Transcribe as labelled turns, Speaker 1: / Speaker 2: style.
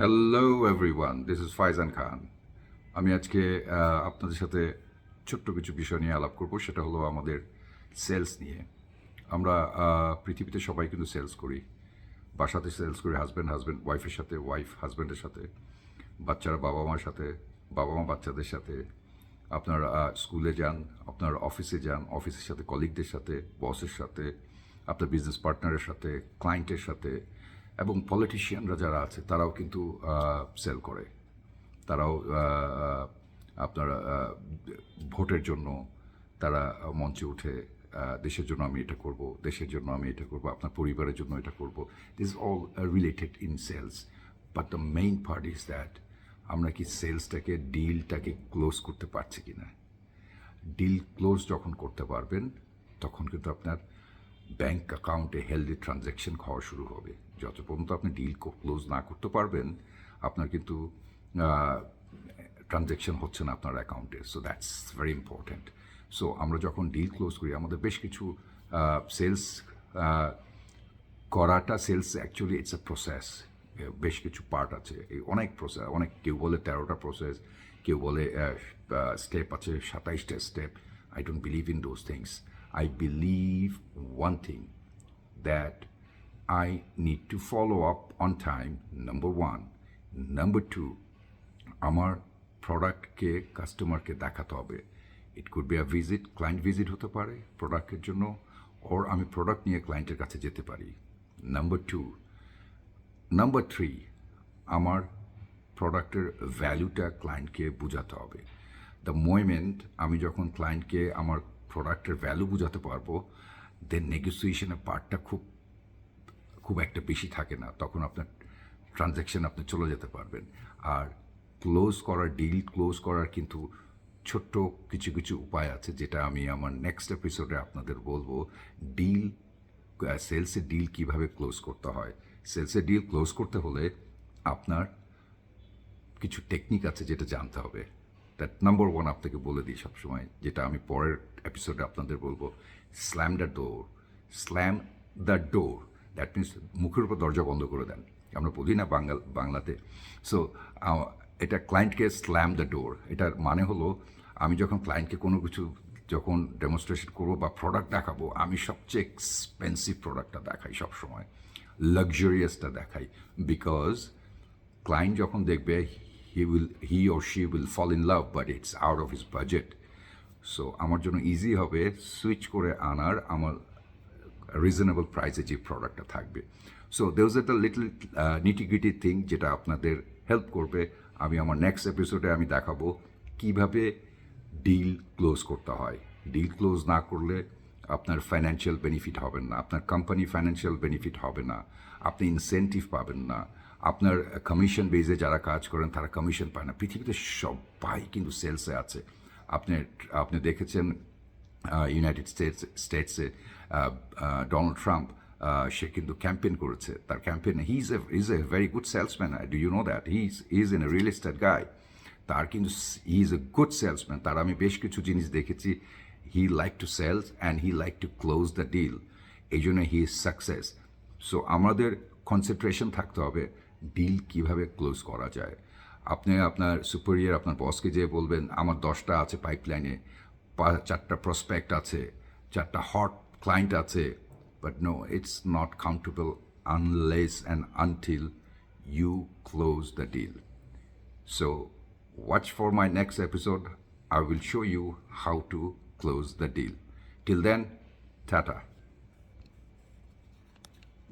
Speaker 1: Hello everyone this is Faizan Khan আমি আজকে আপনাদের সাথে ছোট্ট কিছু বিষয় নিয়ে আলাপ করব। সেটা হলো আমাদের সেলস নিয়ে। আমরা পৃথিবীতে সবাই কিন্তু সেলস করি। বাসাতে সেলস করি হাজব্যান্ড হাজব্যান্ড ওয়াইফের সাথে ওয়াইফ হাজব্যান্ডের সাথে, বাচ্চারা বাবা মার সাথে, বাবা মা বাচ্চাদের সাথে। আপনার স্কুলে যান, আপনার অফিসে যান অফিসের সাথে কলিগদের সাথে বসের সাথে, আপনার বিজনেস পার্টনারের সাথে ক্লায়েন্টের সাথে এবং পলিটিশিয়ানরা যারা আছে, তারাও কিন্তু সেল করে। তারাও আপনার ভোটের জন্য তারা মঞ্চে উঠে দেশের জন্য আমি এটা করব, দেশের জন্য আমি এটা করব, আপনার পরিবারের জন্য এটা করব। This all related in sales but the main part is that আমরা কি সেলসটাকে ডিলটাকে ক্লোজ করতে পারছি কি না ডিল ক্লোজ যখন করতে পারবেন, তখন কিন্তু আপনার ব্যাংক অ্যাকাউন্টে হেলদি ট্রানজ্যাকশন খাওয়া শুরু হবে। যত পর্যন্ত আপনি ডিল ক্লোজ না করতে পারবেন, আপনার কিন্তু ট্রানজ্যাকশন হচ্ছে না আপনার অ্যাকাউন্টে so that's very important so আমরা যখন ডিল ক্লোজ করি, আমাদের বেশ কিছু সেলস করাটা sales actually it's a process বেশ কিছু পার্ট আছে। এই অনেক প্রসেস অনেক, কেউ বলে তেরোটা প্রসেস কেউ বলে স্টেপ আছে, সাতাইশটা step I don't believe in those things I believe one thing that I need to follow up on time, number one. Number two, আমার প্রোডাক্টকে কাস্টমারকে দেখাতে হবে। It could be a visit client visit হতে পারে প্রোডাক্টের জন্য ওর আমি প্রোডাক্ট নিয়ে ক্লায়েন্টের কাছে যেতে পারি। নাম্বার টু নাম্বার থ্রি আমার প্রোডাক্টের ভ্যালুটা ক্লায়েন্টকে বোঝাতে হবে। দ্য মোমেন্ট আমি যখন ক্লায়েন্টকে আমার প্রোডাক্টের ভ্যালু বোঝাতে পারব দেন নেগোসিয়েশনের পার্টটা খুব খুব একটা বেশি থাকে না। তখন আপনার ট্রানজ্যাকশন আপনি চলে যেতে পারবেন। আর ক্লোজ করার ডিল ক্লোজ করার কিন্তু ছোট্ট কিছু কিছু উপায় আছে, যেটা আমি আমার নেক্সট এপিসোডে আপনাদের বলব। ডিল সেলসের ডিল কীভাবে ক্লোজ করতে হয়? সেলসের ডিল ক্লোজ করতে হলে আপনার কিছু টেকনিক আছে যেটা জানতে হবে। দ্যাট নাম্বার ওয়ান আপনাকে বলে দিই সবসময়, যেটা আমি পরের এপিসোডে আপনাদের বলব slam the door slam the door that means মুখের উপর দরজা বন্ধ করে দেন। আমরা বলি না বাঙ্গাল, বাংলাতে। সো এটা ক্লায়েন্টকে স্ল্যাম দ্য ডোর এটার মানে হলো, আমি যখন ক্লায়েন্টকে কোনো কিছু যখন ডেমনস্ট্রেশন করব বা প্রোডাক্ট দেখাবো, আমি সবচেয়ে এক্সপেন্সিভ প্রোডাক্টটা দেখাই সবসময় লাক্সারিয়াসটা দেখাই বিকজ ক্লায়েন্ট যখন দেখবে he will he or she will fall in love but it's out of his budget so আমার জন্য ইজি হবে সুইচ করে আনার আমার রিজনেবল প্রাইসে যে প্রোডাক্টটা থাকবে। So those a the little nitty gritty thing যেটা আপনাদের হেল্প করবে। আমি আমার নেক্সট এপিসোডে আমি দেখাবো কীভাবে ডিল ক্লোজ করতে হয়। ডিল ক্লোজ না করলে আপনার ফাইন্যান্সিয়াল বেনিফিট হবেন না। আপনার কোম্পানি ফাইন্যান্সিয়াল বেনিফিট হবে না। আপনি ইনসেন্টিভ পাবেন না। আপনার কমিশন বেজে যারা কাজ করেন, তারা কমিশন পায় না। পৃথিবীতে সবাই কিন্তু সেলসে আছে। আপনি আপনি দেখেছেন ইউনাইটেড স্টেটস স্টেটসে ডোনাল্ড ট্রাম্প সে কিন্তু ক্যাম্পেইন করেছে। তার campaign he is a is a very good salesman do you know that he is is in a real estate guy তার কিন্তু he is a good salesman তার আমি বেশ কিছু জিনিস দেখেছি। He like to sales and he like to close the deal এই জন্য হি ইজ সাকসেস সো আমাদের কনসেন্ট্রেশন থাকতে হবে। ডিল কীভাবে ক্লোজ করা যায়। আপনি আপনার সুপারিয়ার আপনার বসকে যেয়ে বলবেন আমার দশটা আছে পাইপলাইনে চারটা প্রসপেক্ট আছে চারটা হট ক্লায়েন্ট আছে। But no it's not countable unless and until you close the deal so watch for my next episode I will show you how to close the deal Till then, Tata.